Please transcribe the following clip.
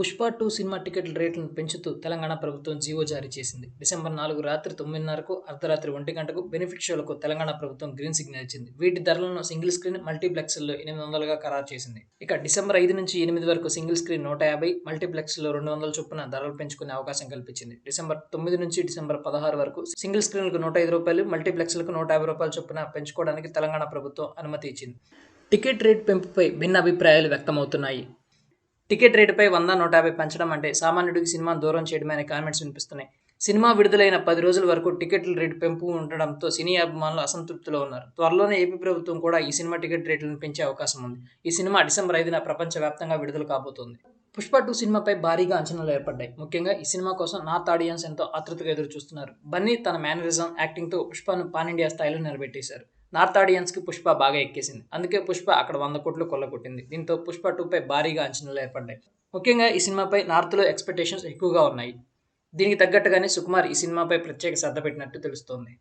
Pushpa two cinema టికెట్ల రేట్లను పెంచుతూ తెలంగాణ ప్రభుత్వం జీవో జారీ చేసింది. డిసెంబర్ నాలుగు రాత్రి తొమ్మిదిన్నరకు అర్ధరాత్రి ఒంటి గంటకు బెనిఫిట్ షోలకు తెలంగాణ ప్రభుత్వం గ్రీన్ సిగ్నల్ ఇచ్చింది. వీటి ధరలను సింగిల్ స్క్రీన్ మల్టీప్లెక్స్లో ఎనిమిది వందలుగా ఖరారు చేసింది. ఇక డిసెంబర్ ఐదు నుంచి ఎనిమిది వరకు సింగిల్ స్క్రీన్ నూట యాభై మల్టీప్లెక్స్లో రెండు వందల చొప్పున ధరలు పెంచుకునే అవకాశం కల్పించింది. డిసెంబర్ తొమ్మిది నుంచి డిసెంబర్ పదహారు వరకు సింగిల్ స్క్రీన్లకు నూట ఐదు రూపాయలు మల్టీప్లెక్స్లకు నూట యాభై రూపాయల చొప్పున పెంచుకోవడానికి తెలంగాణ ప్రభుత్వం అనుమతి ఇచ్చింది. టికెట్ రేట్ పెంపుపై భిన్న అభిప్రాయాలు వ్యక్తమవుతున్నాయి. టికెట్ రేటుపై వంద నూట యాభై పెంచడం అంటే సామాన్యుడికి సినిమా దూరం చేయడమే అనే కామెంట్స్ వినిపిస్తున్నాయి. సినిమా విడుదలైన పది రోజుల వరకు టికెట్ల రేటు పెంపు ఉండడంతో సినీ అభిమానులు అసంతృప్తిలో ఉన్నారు. త్వరలోనే ఏపీ ప్రభుత్వం కూడా ఈ సినిమా టికెట్ రేట్లను పెంచే అవకాశం ఉంది. ఈ సినిమా డిసెంబర్ ఐదున ప్రపంచవ్యాప్తంగా విడుదల కాబోతోంది. పుష్ప టూ సినిమాపై భారీగా అంచనాలు ఏర్పడ్డాయి. ముఖ్యంగా ఈ సినిమా కోసం నార్త్ ఆడియన్స్ ఎంతో ఆతృతగా ఎదురు చూస్తున్నారు బన్నీ తన మేనరిజం యాక్టింగ్తో పుష్పను పాన్ ఇండియా స్థాయిలో నిలబెట్టేశారు. నార్త్ ఆడియన్స్కి పుష్ప బాగా ఎక్కేసింది. అందుకే పుష్ప అక్కడ వంద కోట్లు కొల్లగొట్టింది దీంతో పుష్ప టూపై భారీగా అంచనాలు ఏర్పడ్డాయి. ముఖ్యంగా ఈ సినిమాపై నార్త్లో ఎక్స్పెక్టేషన్స్ ఎక్కువగా ఉన్నాయి. దీనికి తగ్గట్టుగానే సుకుమార్ ఈ సినిమాపై ప్రత్యేక శ్రద్ధ పెట్టినట్టు తెలుస్తోంది.